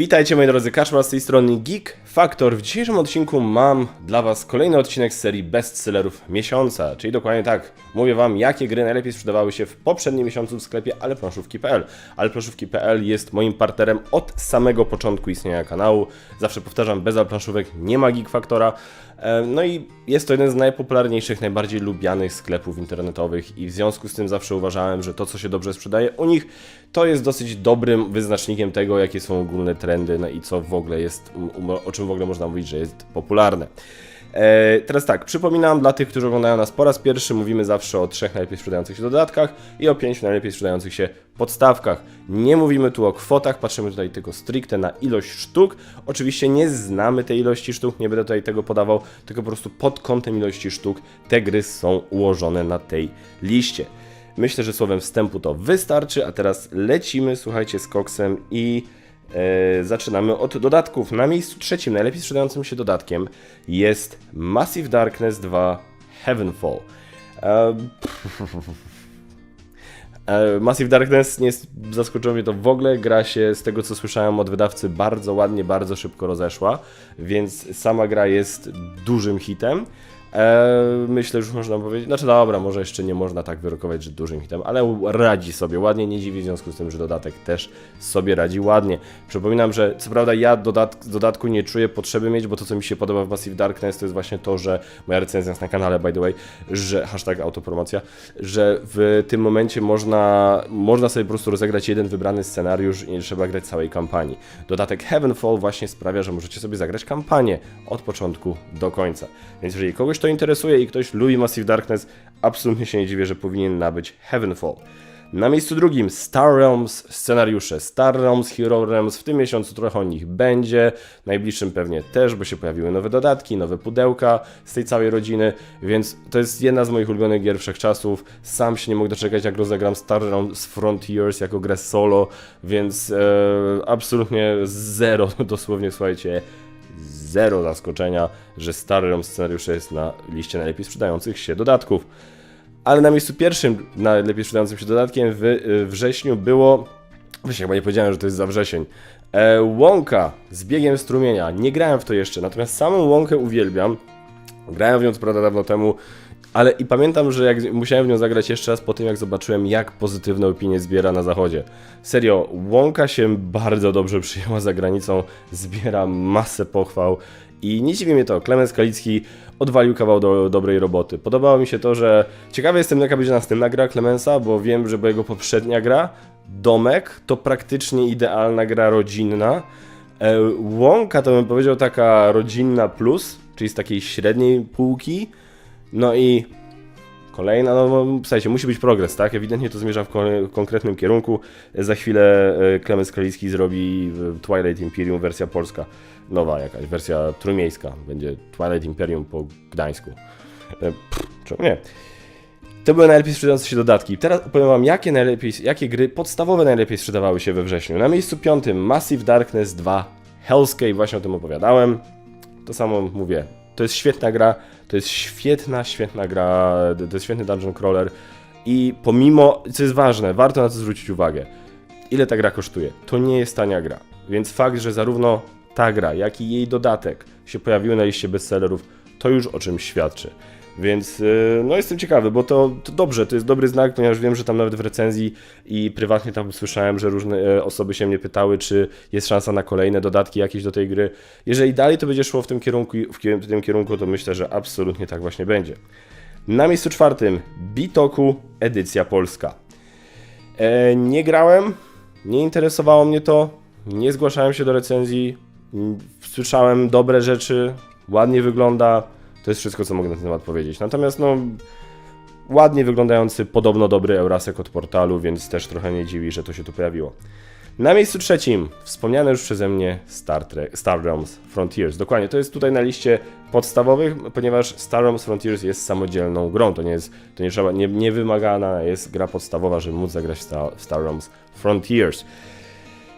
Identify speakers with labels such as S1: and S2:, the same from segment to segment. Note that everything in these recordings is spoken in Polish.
S1: Witajcie moi drodzy, Kaczmar z tej strony Geek Factor. W dzisiejszym odcinku mam dla Was kolejny odcinek z serii bestsellerów miesiąca, czyli dokładnie tak, mówię Wam jakie gry najlepiej sprzedawały się w poprzednim miesiącu w sklepie alleplanszówki.pl. Alleplanszówki.pl jest moim partnerem od samego początku istnienia kanału. Zawsze powtarzam, bez alplanszówek nie ma Geek Factora. E, No i jest to jeden z najpopularniejszych, najbardziej lubianych sklepów internetowych i w związku z tym zawsze uważałem, że to co się dobrze sprzedaje u nich, to jest dosyć dobrym wyznacznikiem tego, jakie są ogólne trendy no i co w ogóle jest, o czym w ogóle można mówić, że jest popularne. E, teraz tak, przypominam dla tych, którzy oglądają nas po raz pierwszy, mówimy zawsze o trzech najlepiej sprzedających się dodatkach i o pięciu najlepiej sprzedających się podstawkach. Nie mówimy tu o kwotach, patrzymy tutaj tylko stricte na ilość sztuk. Oczywiście nie znamy tej ilości sztuk, nie będę tutaj tego podawał, tylko po prostu pod kątem ilości sztuk te gry są ułożone na tej liście. Myślę, że słowem wstępu to wystarczy, a teraz lecimy, słuchajcie, z koksem i zaczynamy od dodatków. Na miejscu trzecim, najlepiej sprzedającym się dodatkiem jest Massive Darkness 2 Heavenfall. E, E, Massive Darkness nie zaskoczyło mnie to w ogóle. Gra się z tego co słyszałem od wydawcy bardzo ładnie, bardzo szybko rozeszła, więc sama gra jest dużym hitem. E, myślę, że już można powiedzieć, znaczy dobra, może jeszcze nie można tak wyrokować, że dużym hitem, ale radzi sobie ładnie, nie dziwi w związku z tym, że dodatek też sobie radzi ładnie. Przypominam, że co prawda ja dodat dodatku nie czuję potrzeby mieć, bo to co mi się podoba w Massive Darkness to jest właśnie to, że moja recenzja jest na kanale by the way, że hashtag autopromocja, że w tym momencie można, można sobie po prostu rozegrać jeden wybrany scenariusz i nie trzeba grać całej kampanii. Dodatek Heavenfall właśnie sprawia, że możecie sobie zagrać kampanię od początku do końca. Więc jeżeli kogoś to interesuje i ktoś lubi Massive Darkness, absolutnie się nie dziwię, że powinien nabyć Heavenfall. Na miejscu drugim Star Realms scenariusze. Star Realms, Hero Realms, w tym miesiącu trochę o nich będzie, najbliższym pewnie też, bo się pojawiły nowe dodatki, nowe pudełka z tej całej rodziny, więc to jest jedna z moich ulubionych gier wszechczasów. Sam się nie mogę doczekać, jak rozegram Star Realms Frontiers jako grę solo, więc e, absolutnie zero, dosłownie słuchajcie, zero zaskoczenia, że Star Realms scenariusze jest na liście najlepiej sprzedających się dodatków. Ale na miejscu pierwszym najlepiej sprzedającym się dodatkiem w wrześniu było. Właśnie chyba nie powiedziałem, że to jest za wrzesień. E, łąka z biegiem strumienia. Nie grałem w to jeszcze, natomiast samą łąkę uwielbiam. Grałem w nią co prawda dawno temu, ale i pamiętam, że jak musiałem w nią zagrać jeszcze raz po tym, jak zobaczyłem, jak pozytywne opinie zbiera na zachodzie. Serio, łąka się bardzo dobrze przyjęła za granicą, zbiera masę pochwał i nie dziwi mnie to, Klemens Kalicki odwalił kawał do dobrej roboty. Podobało mi się to, że ciekawy jestem jaka będzie następna gra Klemensa, bo wiem, że jego poprzednia gra, Domek, to praktycznie idealna gra rodzinna. E, Łąka to bym powiedział taka rodzinna plus, czyli z takiej średniej półki. No i kolejna, no w sensie musi być progres, tak? Ewidentnie to zmierza w ko- konkretnym kierunku. Za chwilę e, Klemens Kalicki zrobi Twilight Imperium wersja polska. Nowa jakaś, wersja trójmiejska. Będzie Twilight Imperium po Gdańsku. E, pff, czemu nie? To były najlepiej sprzedające się dodatki. Teraz opowiem wam, jakie, najlepiej, jakie gry podstawowe najlepiej sprzedawały się we wrześniu. Na miejscu piątym Massive Darkness 2 Hellscape, właśnie o tym opowiadałem. To samo mówię. To jest świetna gra, to jest świetna, świetna gra, to jest świetny dungeon crawler i pomimo, co jest ważne, warto na to zwrócić uwagę, ile ta gra kosztuje. To nie jest tania gra, więc fakt, że zarówno ta gra, jak i jej dodatek się pojawiły na liście bestsellerów, to już o czymś świadczy. Więc yy, no jestem ciekawy, bo to, to dobrze, to jest dobry znak, ponieważ wiem, że tam nawet w recenzji i prywatnie tam słyszałem, że różne e, osoby się mnie pytały, czy jest szansa na kolejne dodatki jakieś do tej gry. Jeżeli dalej to będzie szło w tym kierunku, w tym kierunku to myślę, że absolutnie tak właśnie będzie. Na miejscu czwartym Bitoku edycja polska. E, nie grałem, nie interesowało mnie to, nie zgłaszałem się do recenzji, słyszałem dobre rzeczy, ładnie wygląda, to jest wszystko, co mogę na ten temat powiedzieć. Natomiast no, ładnie wyglądający, podobno dobry Eurasek od portalu, więc też trochę nie dziwi, że to się tu pojawiło. Na miejscu trzecim, wspomniane już przeze mnie Star, Trek, Star Realms Frontiers. Dokładnie, to jest tutaj na liście podstawowych, ponieważ Star Realms Frontiers jest samodzielną grą. To nie jest, to nie trzeba, nie, nie wymagana jest gra podstawowa, żeby móc zagrać w Star, w Star Realms Frontiers.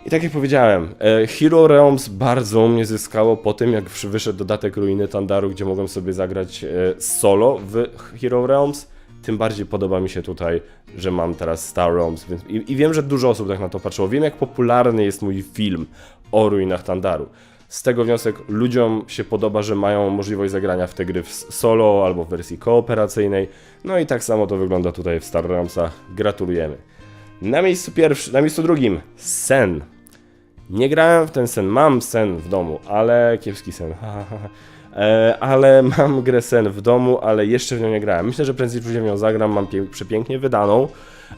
S1: I tak jak powiedziałem, e, Hero Realms bardzo mnie zyskało po tym, jak wyszedł dodatek Ruiny Tandaru, gdzie mogłem sobie zagrać e, solo w Hero Realms. Tym bardziej podoba mi się tutaj, że mam teraz Star Realms. Więc, i, I wiem, że dużo osób tak na to patrzyło. Wiem, jak popularny jest mój film o ruinach Tandaru. Z tego wniosek ludziom się podoba, że mają możliwość zagrania w te gry w solo albo w wersji kooperacyjnej. No i tak samo to wygląda tutaj w Star Realmsach. Gratulujemy. Na miejscu pierwszym, na miejscu drugim Sen. Nie grałem w ten sen, mam sen w domu, ale kiepski sen. E, ale mam grę sen w domu, ale jeszcze w nią nie grałem. Myślę, że prędzej później w nią zagram. Mam przepięknie wydaną.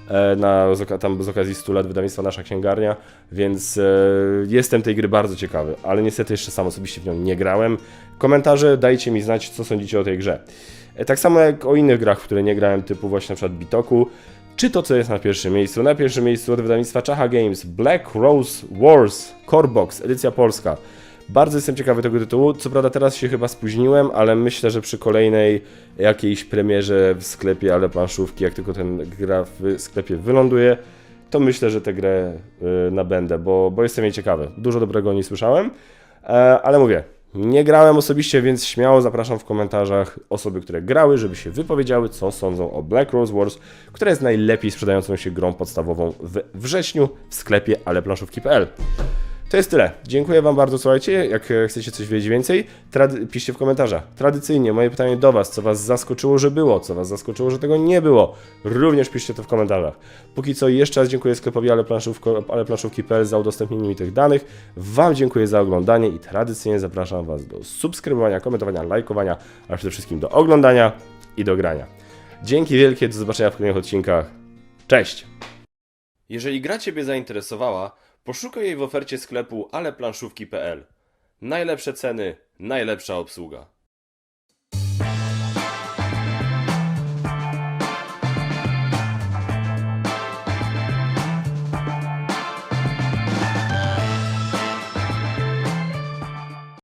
S1: E, na, z, tam z okazji 100 lat wydawnictwa Nasza Księgarnia, więc e, jestem tej gry bardzo ciekawy, ale niestety jeszcze sam osobiście w nią nie grałem. Komentarze dajcie mi znać, co sądzicie o tej grze. E, tak samo jak o innych grach, w które nie grałem, typu właśnie na przykład Bitoku, czy to, co jest na pierwszym miejscu? Na pierwszym miejscu od wydawnictwa Czacha Games Black Rose Wars Core Box, edycja polska. Bardzo jestem ciekawy tego tytułu. Co prawda teraz się chyba spóźniłem, ale myślę, że przy kolejnej jakiejś premierze w sklepie, ale planszówki, jak tylko ten gra w sklepie wyląduje, to myślę, że tę grę y, nabędę, bo, bo jestem jej ciekawy. Dużo dobrego o niej słyszałem, e, ale mówię, nie grałem osobiście, więc śmiało zapraszam w komentarzach osoby, które grały, żeby się wypowiedziały, co sądzą o Black Rose Wars, która jest najlepiej sprzedającą się grą podstawową w wrześniu w sklepie aleplanszówki.pl. To jest tyle. Dziękuję Wam bardzo, słuchajcie. Jak e, chcecie coś wiedzieć więcej, piszcie w komentarzach. Tradycyjnie moje pytanie do Was, co Was zaskoczyło, że było, co Was zaskoczyło, że tego nie było. Również piszcie to w komentarzach. Póki co jeszcze raz dziękuję sklepowi aleplanszówki.pl za udostępnienie mi tych danych. Wam dziękuję za oglądanie i tradycyjnie zapraszam Was do subskrybowania, komentowania, lajkowania, a przede wszystkim do oglądania i do grania. Dzięki wielkie, do zobaczenia w kolejnych odcinkach. Cześć! Jeżeli gra Ciebie zainteresowała, poszukaj jej w ofercie sklepu aleplanszówki.pl. Najlepsze ceny, najlepsza obsługa.